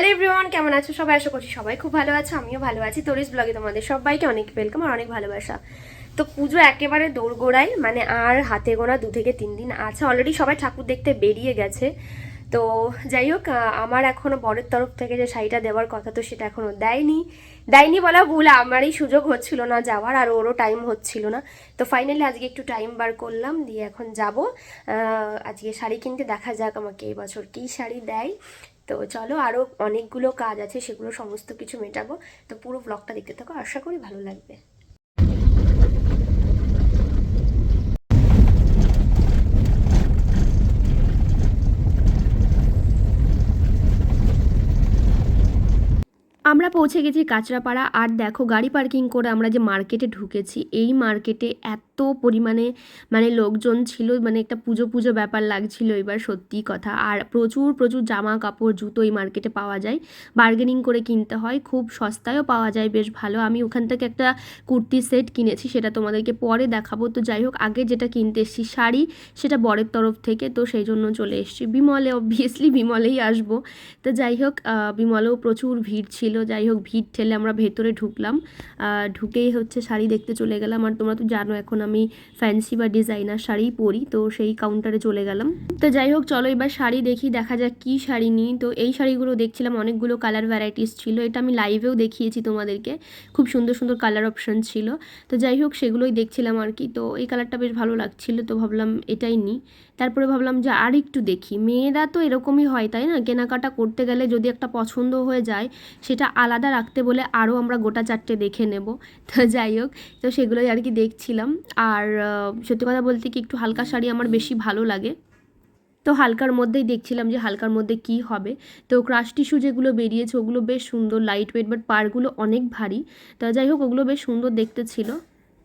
Hello everyone, কেমন আছো? সবাই আশা করছি সবাই খুব ভালো আছো, আমিও ভালো আছি। তোরিস ব্লগে তোমাদের সবাইকে অনেক ওয়েলকাম আর অনেক ভালোবাসা। তো পুজো একেবারে দৌড়গোড়ায় মানে আর হাতে গোনা দু থেকে তিন দিন আছে। অলরেডি সবাই ঠাকুর দেখতে বেরিয়ে গেছে। তো যাই হোক আমার এখনও বরের তরফ থেকে যে শাড়িটা দেওয়ার কথা তো সেটা এখনও দেয়নি। দেয়নি বলা ভুল, আমারই সুযোগ হচ্ছিল না যাওয়ার আর ওরও টাইম হচ্ছিল না। তো ফাইনালি আজকে একটু টাইম বার করলাম, দিয়ে এখন যাব। আজকে শাড়ি কিনতে দেখা যাক আমাকে এই বছর কী শাড়ি দেয়। তো চলো আরও অনেকগুলো কাজ আছে, সেগুলো সমস্ত কিছু মেটাবো। তো পুরো ব্লগটা দেখতে থাকো, আশা করি ভালো লাগবে। আমরা পৌঁছে গেছি কাঁচরাপাড়া। আর দেখো, গাড়ি পার্কিং করে আমরা যে মার্কেটে ঢুকেছি, এই মার্কেটে এত পরিমাণে মানে লোকজন ছিল মানে একটা পুজো পুজো ব্যাপার লাগছিল এবার সত্যি কথা। আর প্রচুর প্রচুর জামা কাপড়, জুতো এই মার্কেটে পাওয়া যায়। বার্গেনিং করে কিনতে হয়, খুব সস্তায়ও পাওয়া যায়, বেশ ভালো। আমি ওখান থেকে একটা কুর্তি সেট কিনেছি, সেটা তোমাদেরকে পরে দেখাবো। তো যাই হোক, আগে যেটা কিনতে এসেছি, শাড়ি, সেটা বরের তরফ থেকে। তো সেই জন্য চলে এসেছি বিমলে অবভিয়াসলি বিমলেই আসব। তো যাই হোক বিমলেও প্রচুর ভিড় ছিল। যাই হোক, ভিড় ঠেলে আমরা ভেতরে ঢুকলাম। ঢুকেই হচ্ছে শাড়ি দেখতে চলে গেলাম। আর তোমরা তো জানো, এখন ফ্যান্সি বা ডিজাইনার শাড়ি পরি, তো সেই কাউন্টারে চলে গেলাম। তো যাই হোক, চলো এবার শাড়ি দেখি, দেখা যাক কী শাড়ি নিই। তো এই শাড়িগুলো দেখছিলাম, অনেকগুলো কালার ভ্যারাইটিস ছিল। এটা আমি লাইভেও দেখিয়েছি তোমাদেরকে। খুব সুন্দর সুন্দর কালার অপশন ছিল। তো যাই হোক, সেগুলোই দেখছিলাম আর কি। তো এই কালারটা বেশ ভালো লাগছিল, তো ভাবলাম এটাই নিই। তারপরে ভাবলাম যে আর একটু দেখি। মেয়েরা তো এরকমই হয়, তাই না? কেনাকাটা করতে গেলে যদি একটা পছন্দ হয়ে যায়, সেটা আলাদা রাখতে বলে আরও আমরা গোটা চারটে দেখে নেব। তো যাই হোক, তো সেগুলোই আর কি দেখছিলাম। আর সত্যি কথা বলতে কি একটু হালকা শাড়ি আমার বেশি ভালো লাগে। তো হালকার মধ্যেই দেখছিলাম যে হালকার মধ্যে কি হবে। তো ক্রাশ টিস্যু যেগুলো বেরিয়েছে ওগুলো বেশ সুন্দর লাইট ওয়েট বাট পারগুলো অনেক ভারী। তা যাই হোক, ওগুলো বেশ সুন্দর দেখতে ছিল।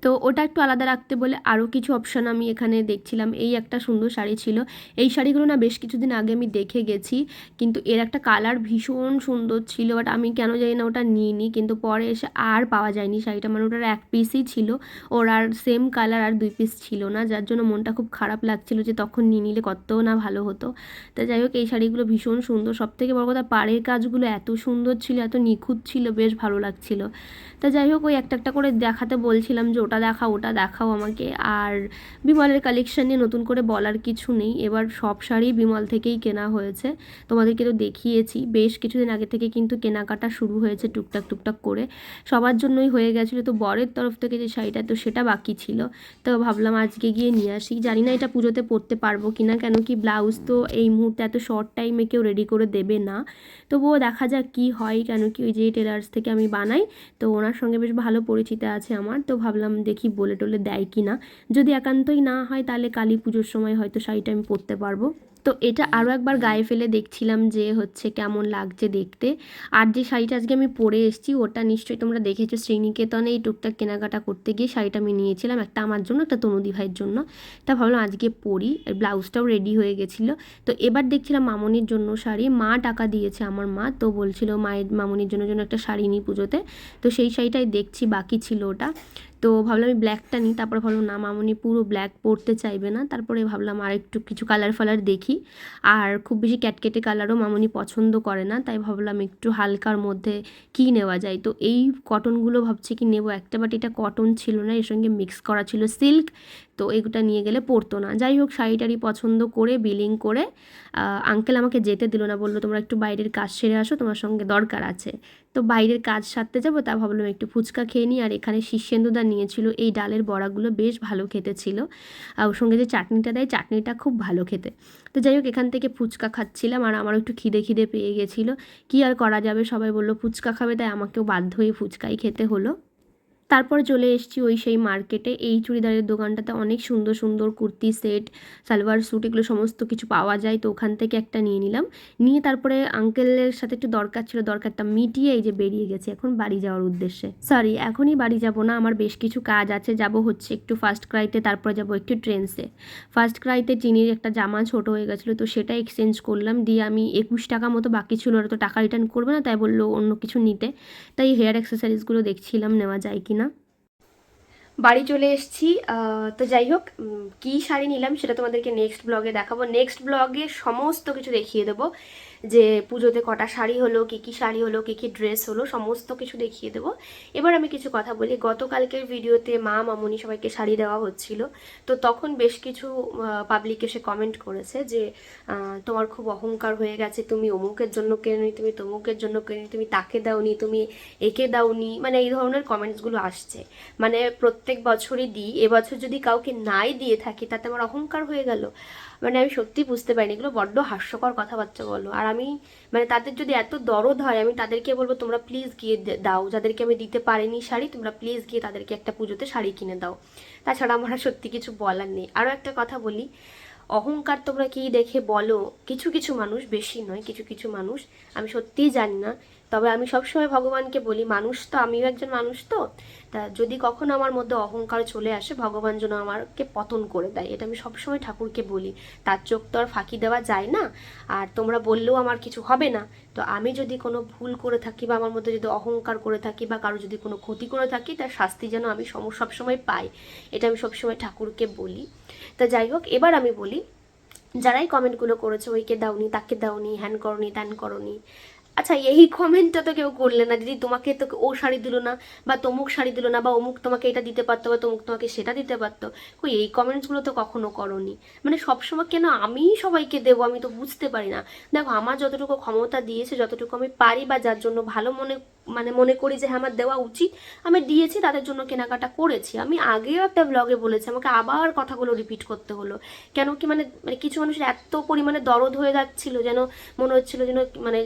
তো ওটা একটু আলাদা রাখতে বলে আরও কিছু অপশান আমি এখানে দেখছিলাম। এই একটা সুন্দর শাড়ি ছিল। এই শাড়িগুলো না বেশ কিছুদিন আগে আমি দেখে গেছি, কিন্তু এর একটা কালার ভীষণ সুন্দর ছিল বাট আমি কেন জানি না ওটা নিইনি, কিন্তু পরে এসে আর পাওয়া যায়নি শাড়িটা। মানে ওটার এক পিসই ছিল, ওর আর সেম কালার আর দুই পিস ছিল না, যার জন্য মনটা খুব খারাপ লাগছিল যে তখন নিয়ে নিলে কত না ভালো হতো। তো যাই হোক, এই শাড়িগুলো ভীষণ সুন্দর। সব থেকে বড় কথা, পাড়ের কাজগুলো এত সুন্দর ছিল, এত নিখুঁত ছিল, বেশ ভালো লাগছিল। তা যাই হোক, ওই একটা একটা করে দেখাতে বলছিলাম যে ওটা দেখাও, ওটা দেখাও আমাকে। আর বিমলের কালেকশন নিয়ে নতুন করে বলার কিছু নেই। এবার সব শাড়ি বিমল থেকেই কেনা হয়েছে। তোমাদেরকে তো দেখিয়েছি। বেশ কিছুদিন আগে থেকে কিন্তু কেনাকাটা শুরু হয়েছে টুকটাক টুকটাক করে। সবার জন্যই হয়ে গেছিল। তো বরের তরফ থেকে যে শাড়িটা, তো সেটা বাকি ছিল। তো ভাবলাম আজকে গিয়ে নিয়ে আসি। জানি না এটা পুজোতে পরতে পারব কি না কেন কি ব্লাউজ তো এই মুহূর্তে এত শর্ট টাইমে কেউ রেডি করে দেবে না। তবুও দেখা যাক কি হয়, কেন কি ওই যে টেলার্স থেকে আমি বানাই। তো ওনার সঙ্গে বেশ ভালো পরিচিত আছে আমার। তো ভাবলাম দেখি বলে টলে দেয় কি না যদি একান্তই না হয়, তাহলে কালী পুজোর সময় হয়তো শাড়িটা আমি পরতে পারব। তো এটা আরও একবার গায়ে ফেলে দেখছিলাম যে হচ্ছে কেমন লাগছে দেখতে। আর যে শাড়িটা আজকে আমি পরে এসেছি, ওটা নিশ্চয়ই তোমরা দেখেছ। শ্রীনিকেতনে এই টুকটাক কেনাকাটা করতে গিয়ে শাড়িটা আমি নিয়েছিলাম একটা আমার জন্য, একটা তনুদি ভাইয়ের জন্য। তা ভাবলাম আজকে পরি ব্লাউজটাও রেডি হয়ে গেছিল। তো এবার দেখছিলাম মামনির জন্য শাড়ি। মা টাকা দিয়েছে আমার মা, তো বলছিল মায়ের, মামনির জন্য জন্য একটা শাড়ি নিই পুজোতে। তো সেই শাড়িটাই দেখছি, বাকি ছিল ওটা। তো ভাবলাম আমি ব্ল্যাকটা নিই, তারপরে ভাবলাম, না মামনি, পুরো ব্ল্যাক পরতে চাইবে না। তারপরে ভাবলাম আর একটু কিছু কালার ফালার দেখি। আর খুব বেশি ক্যাটকেটে কালারও মামনি পছন্দ করে না, তাই ভাবলাম একটু হালকার মধ্যে কি নেওয়া যায়? তো এই কটনগুলো ভাবছি কি নেব? একটা বাট এটা কটন ছিল না, এর সঙ্গে মিক্স করা ছিল সিল্ক তো এগুলো নিয়ে গেলে পরতো না। যাই হোক শাড়িটারি পছন্দ করে, বিলিং করে আঙ্কেল আমাকে যেতে দিল না, বলল, তোমরা একটু বাইরের কাজ সেরে আসো, তোমার সঙ্গে দরকার আছে। তো বাইরের কাজ সারতে যাব, তা ভাবলাম একটু ফুচকা খেয়ে নিই, আর এখানে শীর্ষেন্দুদা নিয়েছিল, এই ডালের বড়াগুলো বেশ ভালো খেতে ছিল। আর ওর সঙ্গে যে চাটনিটা দেয়, চাটনিটা খুব ভালো খেতে। তো যাই হোক, এখান থেকে ফুচকা খাচ্ছিলাম, আর আমারও একটু খিদে খিদে পেয়ে গেছিল। কী আর করা যাবে? সবাই বলল, ফুচকা খাবে। তাই আমাকেও বাধ্য হয়ে ফুচকাই খেতে হলো। তারপর চলে এসেছি ওই সেই মার্কেটে। এই চুড়িদারের দোকানটাতে অনেক সুন্দর সুন্দর কুর্তি, সেট, সালোয়ার স্যুট এগুলো সমস্ত কিছু পাওয়া যায়, তো ওখান থেকে একটা নিয়ে নিলাম। নিয়ে তারপরে আঙ্কেলের সাথে একটু দরকার ছিল, দরকারটা মিটিয়ে এই যে বেরিয়ে গেছি, এখন বাড়ি যাওয়ার উদ্দেশ্যে। সরি এখনই বাড়ি যাব না, আমার বেশ কিছু কাজ আছে, যাব হচ্ছে একটু ফার্স্ট ক্রাইতে তারপরে যাব একটু ট্রেন্সে ফার্স্ট ক্রাইতে চিনির একটা জামা ছোট হয়ে গেছিল, তো সেটা এক্সচেঞ্জ করলাম, দিয়ে আমি একুশ টাকা মতো বাকি ছিল ওরা তো টাকা রিটার্ন করবে না, তাই বলল অন্য কিছু নিতে। তাই হেয়ার অ্যাক্সেসরিজগুলো দেখছিলাম, নেওয়া যায় কি বাড়ি চলে এসেছি। তো যাই হোক কী শাড়ি নিলাম সেটা তোমাদেরকে নেক্সট ব্লগে দেখাবো। নেক্সট ব্লগে সমস্ত কিছু দেখিয়ে দেবো। যে পুজোতে কটা শাড়ি হলো, কী কী শাড়ি হলো, কী কী ড্রেস হলো, সমস্ত কিছু দেখিয়ে দেবো। এবার আমি কিছু কথা বলি। গতকালকের ভিডিওতে মা মামুনি সবাইকে শাড়ি দেওয়া হচ্ছিল। তো তখন বেশ কিছু পাবলিক এসে কমেন্ট করেছে যে তোমার খুব অহংকার হয়ে গেছে, তুমি অমুকের জন্য কেননি, তুমি তমুকের জন্য কেননি, তুমি তাকে দাওনি, তুমি একে দাওনি মানে এই ধরনের কমেন্টসগুলো আসছে। মানে প্রত্যেক বছরই দিই, এবছর যদি কাউকে নাই দিয়ে থাকি, তাতে আমার অহংকার হয়ে গেল। মানে আমি সত্যি বুঝতে পারিনি। এগুলো বড্ড হাস্যকর কথাবার্তা বলো। আর আমি মানে তাদের যদি এত দরদ হয়, আমি তাদেরকে বলব, তোমরা প্লিজ গিয়ে দাও। যাদেরকে আমি দিতে পারিনি শাড়ি, তোমরা প্লিজ গিয়ে তাদেরকে একটা পুজোতে শাড়ি কিনে দাও। তাছাড়া আমার সত্যি কিছু বলার নেই। আরও একটা কথা বলি। অহংকার তোমরা কি দেখে বলো? কিছু কিছু মানুষ, বেশি নয়, কিছু কিছু মানুষ, আমি সত্যিই জানি না তবে আমি সবসময় ভগবানকে বলি, মানুষ তো, আমিও একজন মানুষ তো। তা যদি কখনো আমার মধ্যে অহংকার চলে আসে, ভগবান যেন আমাকে পতন করে দেয়। এটা আমি সবসময় ঠাকুরকে বলি। তার চোখ তো আর ফাঁকি দেওয়া যায় না, আর তোমরা বললেও আমার কিছু হবে না। তো আমি যদি কোনো ভুল করে থাকি বা আমার মধ্যে যদি অহংকার করে থাকি বা কারও যদি কোনো ক্ষতি করে থাকি, তার শাস্তি যেন আমি সম, সবসময় পাই। এটা আমি সবসময় ঠাকুরকে বলি। তা যাই হোক, এবার আমি বলি, যারাই কমেন্টগুলো করেছে, ওইকে দাওনি, তাকে দাওনি, হ্যান করনি, ত্যান করনি আচ্ছা এই কমেন্টটা তো কেউ করলে না। দিদি, তোমাকে তো ও শাড়ি দিল না, বা তমুক শাড়ি দিল না, বা অমুক তোমাকে এটা দিতে পারতো, বা তমুক তোমাকে সেটা দিতে পারতো। কই, এই কমেন্টসগুলো তো কখনো করনি। মানে সবসময় কেন আমিই সবাইকে দেবো, আমি তো বুঝতে পারি না। দেখো, আমার যতটুকু ক্ষমতা দিয়েছে, যতটুকু আমি পারি বা যার জন্য ভালো মনে মানে মনে করি যে হ্যাঁ আমার দেওয়া উচিত, আমি দিয়েছি, তাদের জন্য কেনাকাটা করেছি। আমি আগেও একটা ব্লগে বলেছি, আমাকে আবার কথাগুলো রিপিট করতে হলো। কেন কি মানে মানে কিছু মানুষের এত পরিমাণে দরদ হয়ে যাচ্ছিল, যেন মনে হচ্ছিল যেন মানে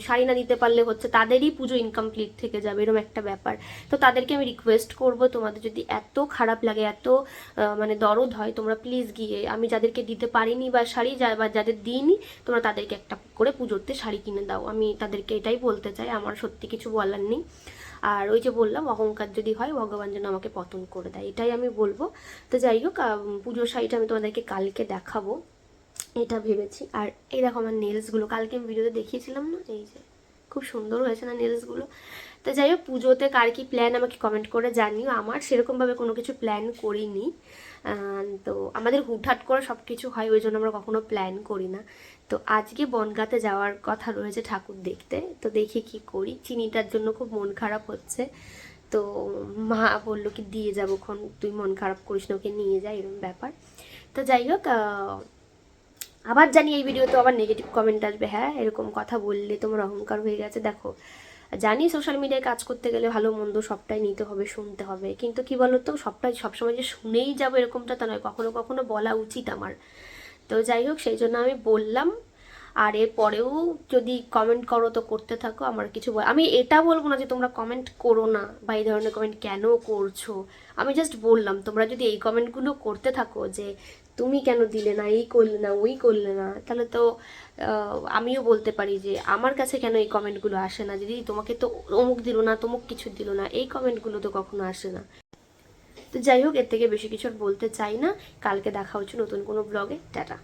শাড়ি না দিতে পারলে হচ্ছে তাদেরই পুজো ইনকমপ্লিট থেকে যাবে এরকম একটা ব্যাপার। তো তাদেরকে আমি রিকোয়েস্ট করব, তোমাদের যদি এত খারাপ লাগে, এত মানে দরদ হয়, তোমরা প্লিজ গিয়ে, আমি যাদেরকে দিতে পারিনি বা শাড়ি যা- বা যাদের দিইনি, তোমরা তাদেরকে একটা করে পুজোতে শাড়ি কিনে দাও। আমি তাদেরকে এটাই বলতে চাই, আমার সত্যি কিছু বলার নেই। আর ওই যে বললাম, অহংকার যদি হয়, ভগবান যেন আমাকে পতন করে দেয়, এটাই আমি বলব। তো যাই হোক পুজোর শাড়িটা আমি তোমাদেরকে কালকে দেখাবো। এটা ভেবেছি। আর এই দেখো আমার নেলসগুলো কালকে আমি ভিডিওতে দেখিয়েছিলাম না? এই যে, খুব সুন্দর হয়েছে না নেলসগুলো তো যাই হোক, পুজোতে কার কি প্ল্যান আমাকে কমেন্ট করে জানিও। আমার সেরকমভাবে কোনো কিছু প্ল্যান করিনি। তো আমাদের হুটহাট করে সব কিছু হয়, ওই জন্য আমরা কখনো প্ল্যান করি না। তো আজকে বনগাতে যাওয়ার কথা রয়েছে ঠাকুর দেখতে। তো দেখি কি করি। চিনিটার জন্য খুব মন খারাপ হচ্ছে। তো মা বলল কি, দিয়ে যাব খন। তুই মন খারাপ করিস না, ওকে নিয়ে যা। এরকম ব্যাপার। তো যাই হোক আবার জানি এই ভিডিওতে আবার নেগেটিভ কমেন্ট আসবে। হ্যাঁ এরকম কথা বললে তোমার অহংকার হয়ে গেছে। দেখো, জানি সোশ্যাল মিডিয়ায় কাজ করতে গেলে ভালো মন্দ সবটাই নিতে হবে, শুনতে হবে। কিন্তু কি বলতো, সবটাই সবসময় যে শুনেই যাব এরকমটা তা নয়। কখনো কখনো বলা উচিত আমার। তো যাই হোক, সেই জন্য আমি বললাম। আর এর পরেও যদি কমেন্ট করো তো করতে থাকো, আমার কিছু আমি এটা বলব না যে তোমরা কমেন্ট করো না বা এই ধরনের কমেন্ট কেন করছ। আমি জাস্ট বললাম, তোমরা যদি এই কমেন্টগুলো করতে থাকো যে তুমি কেন দিলে না, এই করলে না, ওই করলে না? তাহলে তো আমিও বলতে পারি যে আমার কাছে কেন এই কমেন্টগুলো আসে না? দিদি, তোমাকে তো অমুক দিল না, তমুক কিছু দিল না, এই কমেন্টগুলো তো কখনো আসে না। তো যাই হোক, এর থেকে বেশি কিছু বলতে চাই না। কালকে দেখা হচ্ছে নতুন কোনো ব্লগে টাটা।